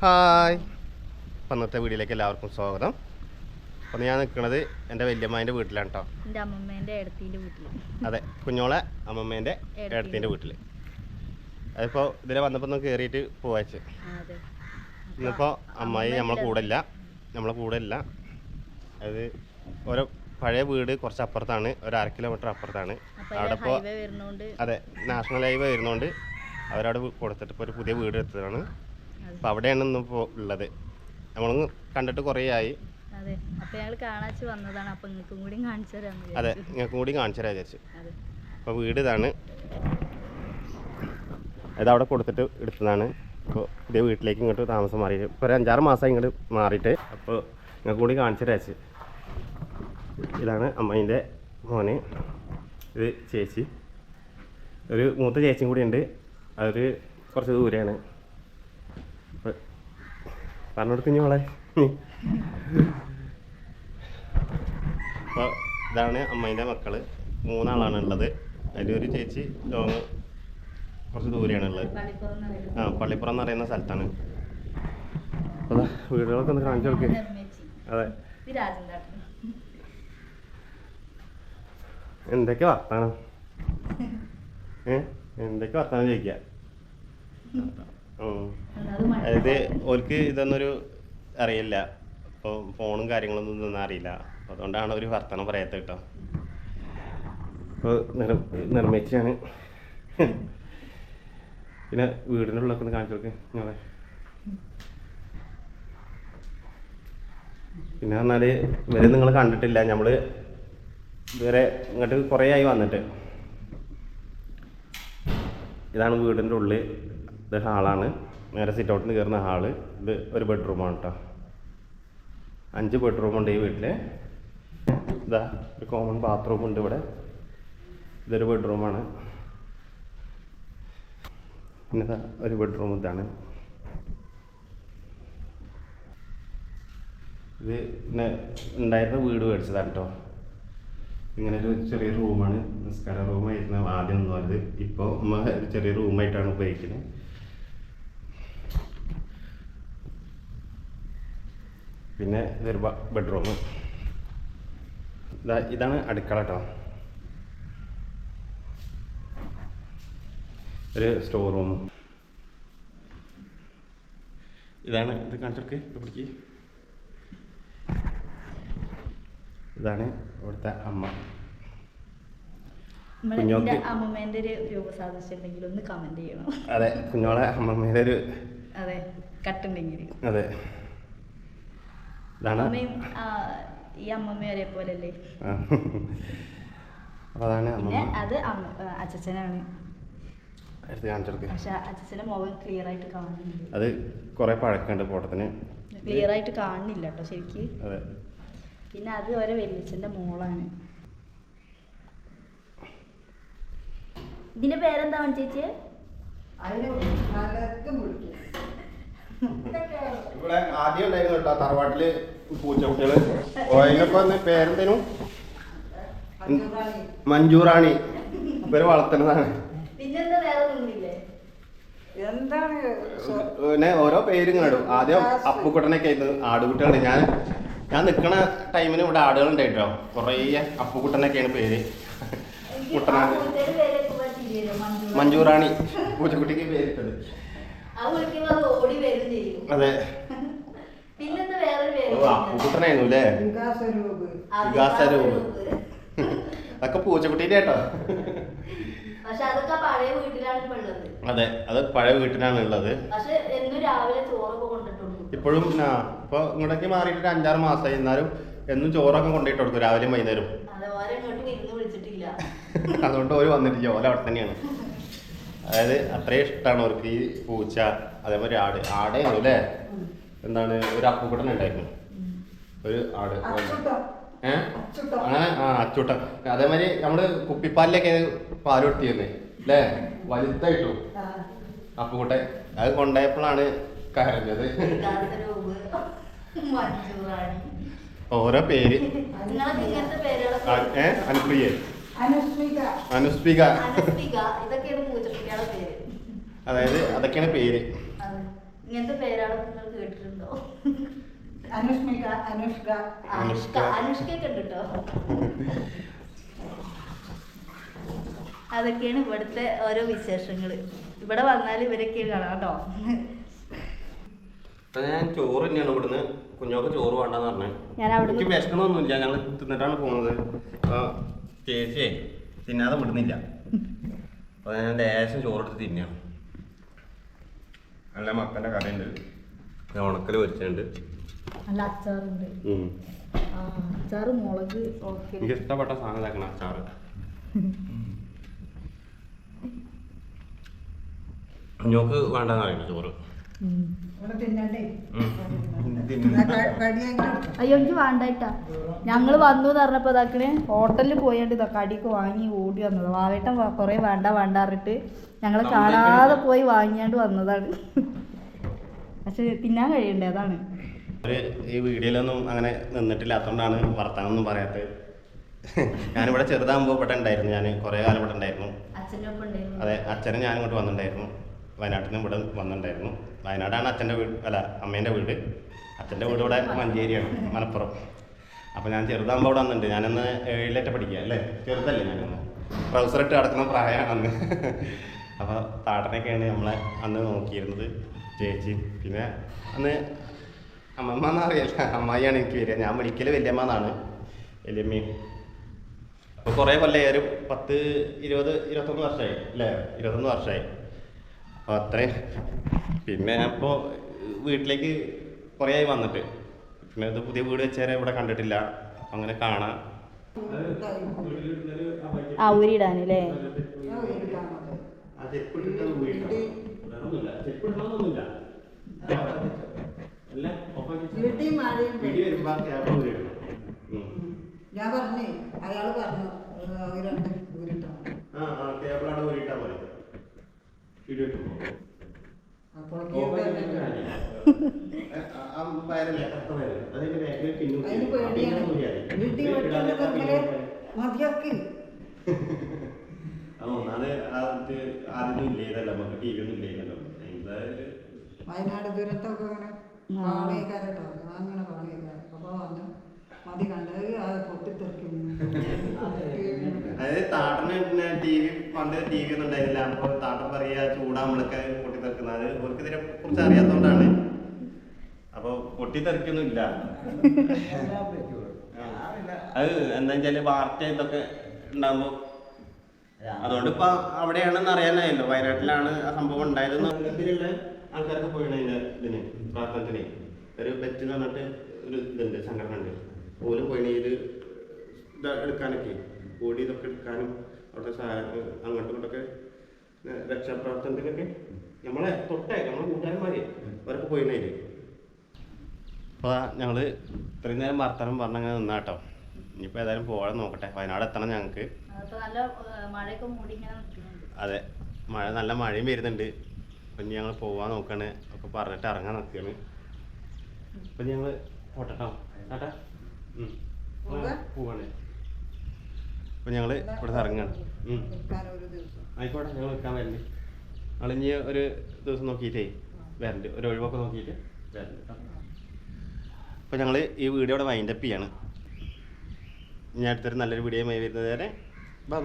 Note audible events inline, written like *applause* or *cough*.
Hi. അപ്പം ഇന്നത്തെ വീഡിയോയിലേക്ക് എല്ലാവർക്കും സ്വാഗതം. അപ്പം ഞാൻ നിൽക്കുന്നത് എന്റെ വല്യമ്മേന്റെ വീട്ടിലാണ് കേട്ടോ എന്റെ അമ്മമ്മേന്റെ ഏടത്തിന്റെ വീട്ടിൽ അതെ കുഞ്ഞോളെ അമ്മമ്മേന്റെ. ഏടത്തിന്റെ വീട്ടിൽ അതിപ്പോൾ ഇതിലെ വന്നപ്പോൾ ഒന്ന് കയറിയിട്ട് പോവാച്ച്. ഇന്നിപ്പോൾ അമ്മായി നമ്മളെ കൂടെ ഇല്ല. നമ്മളെ കൂടെ ഇല്ല. അത് ഓരോ പഴയ വീട് കുറച്ച് അപ്പുറത്താണ്. ഒരു അര കിലോമീറ്റർ അപ്പുറത്താണ്. അവിടെ ഇപ്പോൾ അതെ നാഷണൽ ഹൈവേ വരുന്നതുകൊണ്ട് അവരവിടെ കൊടുത്തിട്ട് ഇപ്പോൾ ഒരു പുതിയ വീട് എടുത്തതാണ്. അപ്പോൾ അവിടെയാണ് ഇപ്പോൾ ഉള്ളത്. നമ്മളൊന്ന് കണ്ടിട്ട് കുറേ ആയി. അതെ. അപ്പോൾ കാണാച്ച് വന്നതാണ്. അപ്പോൾ നിങ്ങൾക്കും കൂടി കാണിച്ചു തരാമെന്ന് അതെ. നിങ്ങൾക്ക് കൂടി കാണിച്ചു തരാം വിചാരിച്ചു. അപ്പോൾ വീട് ഇതാണ്. ഇത് അവിടെ കൊടുത്തിട്ട് എടുത്തതാണ്. ഇപ്പോൾ പുതിയ വീട്ടിലേക്ക് ഇങ്ങോട്ട് താമസം മാറി. ഇപ്പോൾ ഒരു അഞ്ചാറ് മാസം ഇങ്ങോട്ട് മാറിയിട്ട് അപ്പോൾ നിങ്ങൾക്ക് കൂടി കാണിച്ചു തരാം ഇതാണ് അമ്മേന്റെ മോന്. ഇത് ചേച്ചി. ഒരു മൂത്ത ചേച്ചിയും കൂടി ഉണ്ട്. അതൊരു കുറച്ച് ദൂരെയാണ്. അപ്പോൾ പറഞ്ഞെടുത്ത് മോളെ. അപ്പോൾ ഇതാണ് അമ്മേന്റെ മക്കൾ. മൂന്നാളാണ് ഉള്ളത് അതിലൊരു ചേച്ചി ലോങ് കുറച്ച് ദൂരെയാണ് ഉള്ളത് ആ പള്ളിപ്പുറം എന്ന് പറയുന്ന സ്ഥലത്താണ്. അപ്പോൾ വീടുകളൊക്കെ ഒന്ന് കാണിച്ചു നോക്കി അതെ. എന്തൊക്കെ വർത്താനം? ഏ? എന്തൊക്കെ വർത്താനം ചോദിക്കുക അതായത് ഓർക്ക് ഇതൊന്നൊരു അറിയില്ല. അപ്പോൾ ഫോണും കാര്യങ്ങളൊന്നും ഇതൊന്നും അറിയില്ല. അതുകൊണ്ടാണ് ഒരു വർത്തനം പറയാത്തെ കേട്ടോ. അപ്പോൾ നിർ നിർമ്മിച്ചാണ് പിന്നെ വീടിന്റെ ഉള്ളൊക്കെ ഒന്ന് കാണിച്ചു കൊടുക്കേ നിങ്ങളെ. പിന്നെ പറഞ്ഞാൽ ഇവരെ നിങ്ങൾ കണ്ടിട്ടില്ല. നമ്മൾ ഇതുവരെ ഇങ്ങോട്ട് കുറേ ആയി വന്നിട്ട്. ഇതാണ് വീടിന്റെ ഉള്ളിൽ ഇത് ഹാളാണ്. നേരെ സിറ്റ് ഔട്ടിൽ നിന്ന് കയറുന്ന ഹാൾ. ഇത് ഒരു ബെഡ്റൂമാണ് കേട്ടോ അഞ്ച് ബെഡ്റൂമുണ്ട് ഈ വീട്ടിൽ ഇതാ ഒരു കോമൺ ബാത്റൂം ഉണ്ട് ഇവിടെ. ഇതൊരു ബെഡ്റൂമാണ് പിന്നെ ഇതാ ഒരു ബെഡ്റൂം ഇതാണ്. ഇത് ഉണ്ടായിരുന്ന വീട് മേടിച്ചതാണ് കേട്ടോ ഇങ്ങനെ ഒരു ചെറിയ റൂമാണ് നിസ്കാര റൂമായിരുന്നു ആദ്യം എന്ന് പറഞ്ഞത്. ഇപ്പോൾ ഒരു ചെറിയ റൂമായിട്ടാണ് ഉപയോഗിക്കുന്നത്. പിന്നെ ഇതൊരു ബെഡ്റൂം ഇതാ ഇതാണ് അടുക്കള കേട്ടോ ഒരു സ്റ്റോർ റൂം ഇതാണ് ഇത് കാണിച്ചെടുക്ക് പിടിക്ക് ഇതാണ് ഇവിടുത്തെ അമ്മ. കുഞ്ഞോക്ക്. എന്റെ ഒരു രൂപ ഒന്ന് കമന്റ് ചെയ്യണം. അതെ കുഞ്ഞോളെ അമ്മമ്മേന്റെ ഒരു അതെ കട്ടുണ്ടെങ്കിൽ. അതെ. അമ്മയും ഈ അമ്മമ്മയും ഒരേപോലെ അല്ലേ അതാണ് പിന്നെ അമ്മമ്മ അത് അച്ഛനാണ് ആ, അച്ചച്ചനാണ് എടുത്ത് കാണിച്ചെടുക്ക് പക്ഷെ അച്ചച്ചന്റെ മുഖം ക്ലിയർ ആയിട്ട് കാണുന്നില്ല. അത് കുറെ പഴക്കമുണ്ട് ഫോട്ടത്തിന് ക്ലിയർ ആയിട്ട് കാണുന്നില്ല കേട്ടോ ശരിക്ക്. അതെ. പിന്നെ അത് ഓരോ വെല്ലിച്ചന്റെ മോളാണ്. ഇതിന്റെ പേരെന്താ ചേച്ചി ഇവിടെ ആദ്യം ഉണ്ടായിരുന്നു കേട്ടോ തറവാട്ടിൽ പൂച്ചക്കുട്ടികൾ ഓയിലൊക്കെ വന്ന് പേരെന്തേനും? മഞ്ജൂറാണി. ഇവർ വളർത്തുന്നതാണ്. പിന്നെ ഓരോ പേര് ഇങ്ങനെ ഇടും. ആദ്യം അപ്പുക്കുട്ടനൊക്കെ ആയിരുന്നു ആടുകുട്ടികളുണ്ട് ഞാൻ ഞാൻ നിൽക്കണ ടൈമിന് ഇവിടെ ആടുകൾ ഉണ്ടായിട്ടോ കുറേ അപ്പുക്കുട്ടനൊക്കെയാണ് പേര്. കുട്ടനാണ് മഞ്ജൂറാണി. പൂച്ചക്കുട്ടിക്ക് പേരിട്ടത്. അത് ഓടി വരും ചെയ്യും. അതെ. പിന്നെന്താ വേറൊരു പേര് ഓ, അപ്പുക്കുട്ടനായിരുന്നു അല്ലേ? വികാസരൂപ്. അതൊക്കെ പൂച്ചക്കുട്ടീന്റെ കേട്ടോ. അതൊക്കെ പഴയ വീട്ടിലാണ് ഇപ്പൊ അതെ അത് പഴയ വീട്ടിലാണ് ഉള്ളത്. പക്ഷെ എന്നും രാവിലെ ചോറൊക്കെ കൊണ്ടിട്ടുണ്ട് ഇപ്പോഴും ആ ഇപ്പോൾ ഇങ്ങോട്ടേക്ക് മാറിയിട്ട് ഒരു അഞ്ചാറ് മാസമായി എന്നാലും എന്നും ചോറൊക്കെ കൊണ്ടിട്ട് കൊടുക്കും രാവിലെയും വൈകുന്നേരം അതെ ഓരോ ഇങ്ങോട്ട് വിരുന്ന് വിളിച്ചിട്ടില്ല. *laughs* അതുകൊണ്ട് ഓര് വന്നിട്ടില്ല. ഓല അവിടെ തന്നെയാണ്. അതായത് അത്രയും ഇഷ്ടമാണ് അവർക്ക് ഈ പൂച്ച അതേമാതിരി ആട്. ആടേ അല്ലേ? എന്താണ്? ഒരു അപ്പുക്കുട്ടൻ ഉണ്ടായിരുന്നു. ഒരു ആട്. അച്ചുട്ടം ഏ? അച്ചുട്ടം അങ്ങനെ? ആ അച്ചൂട്ട അതേമാതിരി നമ്മൾ കുപ്പിപ്പാലിലൊക്കെ പാൽ കൊടുത്തിരുന്നേ? അല്ലേ? വലുതായിട്ടു. അപ്പുക്കുട്ടെ അത് കൊണ്ടായപ്പോഴാണ് കരഞ്ഞത്. ഓരോ പേര്. നിങ്ങൾക്ക് ഇങ്ങനത്തെ പേരുകളൊക്കെ ആ, ഏ? അനുപ്രിയ. അനുസ്മിക. അനുസ്പിക അതായത് അതൊക്കെയാണ് പേര്. അതെ. ഇങ്ങനത്തെ പേരാണ് നിങ്ങൾ കേട്ടിട്ടുണ്ടോ? അനുഷ്മിക അനുഷ്ക അനുഷ്ക. അനുഷ്കൊക്കെ ഉണ്ട് കേട്ടോ അതൊക്കെയാണ് ഇവിടുത്തെ ഓരോ വിശേഷങ്ങൾ ഇവിടെ വന്നാൽ ഇവരൊക്കെ കാണാം കേട്ടോ ഞാൻ ചോറ് തന്നെയാണ് ഇവിടുന്ന്. കുഞ്ഞോക്ക് ചോറ് വേണ്ടെന്ന് പറഞ്ഞത് എനിക്ക് വിശക്കണമൊന്നുമില്ല ഞങ്ങൾ തിന്നിട്ടാണ് പോകുന്നത് അപ്പൊ ചേച്ചിയെ തിന്നാതെ വിടുന്നില്ല. അപ്പൊ ഞാൻ ലേശം ചോറെടുത്ത് തിന്നാണ്. നല്ല മക്കന്റെ കടയുണ്ട് ഉണക്കൽ പൊരിച്ചുണ്ട് നല്ല അച്ചാറുണ്ട്. ആ അച്ചാറ് മുളക് ഓക്കെ. എനിക്ക് ഇഷ്ടപ്പെട്ട സാധനം ഇതാക്കണം അച്ചാറ്. ഞോക്ക് വേണ്ടെന്ന് അറിയണം ചോറ്? അയ്യോ എനിക്ക് വേണ്ടായിട്ടാ ഞങ്ങൾ വന്നു എന്ന് പറഞ്ഞപ്പോ ഇതാക്കണേ ഹോട്ടലിൽ പോയാണ്ട് ഇതാ കടിയൊക്കെ വാങ്ങി ഓടി വന്നത്. വാവേട്ട കൊറേ വേണ്ട വേണ്ട പറഞ്ഞിട്ട് ഞങ്ങളെ കാണാതെ പോയി വാങ്ങിയാണ്ട് വന്നതാണ്. പക്ഷെ തിന്നാൻ കഴിയണ്ടേ അതാണ്. ഈ വീഡിയോയിലൊന്നും അങ്ങനെ നിന്നിട്ടില്ലാത്തതുകൊണ്ടാണ് വർത്താനൊന്നും പറയാത്തത്. ഞാനിവിടെ ചെറുതാകുമ്പോൾ ഇവിടെ ഉണ്ടായിരുന്നു. ഞാൻ കുറേ കാലം ഇവിടെ ഉണ്ടായിരുന്നു. അതെ അച്ഛനും ഞാനും ഇങ്ങോട്ട് വന്നിട്ടുണ്ടായിരുന്നു. വയനാട്ടിൽ നിന്ന് ഇവിടെ വന്നിട്ടുണ്ടായിരുന്നു. വയനാടാണ് അച്ഛന്റെ വീട് അല്ല അമ്മേന്റെ വീട്. അച്ഛന്റെ വീട് ഇവിടെ മഞ്ചേരിയാണ് മലപ്പുറം. അപ്പോൾ ഞാൻ ചെറുതാകുമ്പോൾ അവിടെ വന്നിട്ടുണ്ട്. ഞാനന്ന് ഏഴിലേറ്റ പഠിക്കുക അല്ലേ? ചെറുതല്ലേ ഞാനന്ന്. ട്രൗസർ ഇട്ട് കിടക്കുന്ന പ്രായമാണ് അന്ന് അപ്പോൾ താട്ടനൊക്കെയാണ് നമ്മളെ അന്ന് നോക്കിയിരുന്നത് ചേച്ചി. പിന്നെ അന്ന് അമ്മമ്മ എന്നറിയില്ല. അമ്മായിയാണ് എനിക്ക് വരിക. ഞാൻ വിളിക്കൽ വല്യമ്മ എന്നാണ് വല്യമ്മയും. അപ്പോൾ കുറേ കൊല്ലം ഒരു പത്ത് ഇരുപത് ഇരുപത്തൊന്ന് വർഷമായി അല്ലേ? ഇരുപത്തൊന്ന് വർഷമായി. അപ്പോൾ അത്രയും. പിന്നെ അപ്പോൾ വീട്ടിലേക്ക് കുറേ ആയി വന്നിട്ട്. പിന്നെ ഇത് പുതിയ വീട് വെച്ചേരെ ഇവിടെ കണ്ടിട്ടില്ല. അങ്ങനെ കാണാം. ആ. ഞാൻ പറഞ്ഞേ അയാൾ പറഞ്ഞു രണ്ട് ഊരിട്ടോ ആ കേബിളാണ് ഊരിട്ടാ അവിടെ ഒന്നാമത് ആദ്യം ഇല്ലേതല്ല നമുക്ക് ടി വി ഒന്നും ഇല്ലേതല്ലോ എന്തായാലും വയനാട് ദുരത്തൊക്കെ അങ്ങനെ പാളിയേക്കാരട്ടോ. ഞാൻ അങ്ങനെ പാളിയേക്കാരം. അപ്പോൾ വന്ന്. മതി അപ്പോൾ അവർക്ക് ഇതിനെ അറിയാത്തതുകൊണ്ടാണ് അപ്പോൾ എന്താ വാർത്ത ഇതൊക്കെ ഉണ്ടാകുമ്പോൾ അതുകൊണ്ട് ഇപ്പൊ അവിടെയാണെന്ന് അറിയാനായല്ലോ വയനാട്ടിലാണ് ആ സംഭവം ഇതിലുള്ള ആൾക്കാരൊക്കെ പോയിട്ടുണ്ട് ഇതിന് പ്രാർത്ഥനത്തിന്. ഒരു ബെറ്റ് എന്ന് പറഞ്ഞിട്ട് ഒരു ഇതുണ്ട് സംഘടന ഉണ്ട് ഇത് ഇത് എടുക്കാനൊക്കെ ബോഡി ഇതൊക്കെ എടുക്കാനും അവിടുത്തെ സാധനങ്ങൾ അങ്ങോട്ടും ഇങ്ങോട്ടൊക്കെ രക്ഷാപ്രവർത്തനത്തിനൊക്കെ നമ്മളെ തൊട്ടേ നമ്മളെ കൂട്ടുകാരന്മാരെ അവരൊക്കെ പോയിനതിൽ അപ്പോൾ ഞങ്ങൾ ഇത്രയും നേരം വർത്തമാനം പറഞ്ഞങ്ങനെ നിന്നാട്ടോ. ഇനിയിപ്പോൾ ഏതായാലും പോകാൻ നോക്കട്ടെ. വയനാട് എത്തണം ഞങ്ങൾക്ക് അതെ. മഴ നല്ല മഴയും വരുന്നുണ്ട്. അപ്പം ഇനി ഞങ്ങൾ പോവാൻ നോക്കാണ്. അപ്പോൾ പറഞ്ഞിട്ട് ഇറങ്ങാൻ നിൽക്കുകയാണ് അപ്പം ഞങ്ങൾ പോട്ടോ ചേട്ടാ. ഉം. പോവാ? പോവാണ്. ഞങ്ങൾ ഞങ്ങൾ ഇവിടെ ഇറങ്ങാണ്. ഒരു ദിവസം. ആയിക്കോട്ടെ ഞങ്ങൾ നിൽക്കാൻ വരണ്ട്. ഞങ്ങൾ ഇനി ഒരു ദിവസം നോക്കിയിട്ടേ വരണ്ട്. ഒരു ഒഴിവൊക്കെ നോക്കിയിട്ട് വരണ്ട് അപ്പൊ അപ്പോൾ ഞങ്ങൾ ഈ വീഡിയോ ഇവിടെ വൈൻഡപ്പ് ചെയ്യാണ്. ഇനി അടുത്തൊരു നല്ലൊരു വീഡിയോ വരുന്നത് വരെ. ബൈ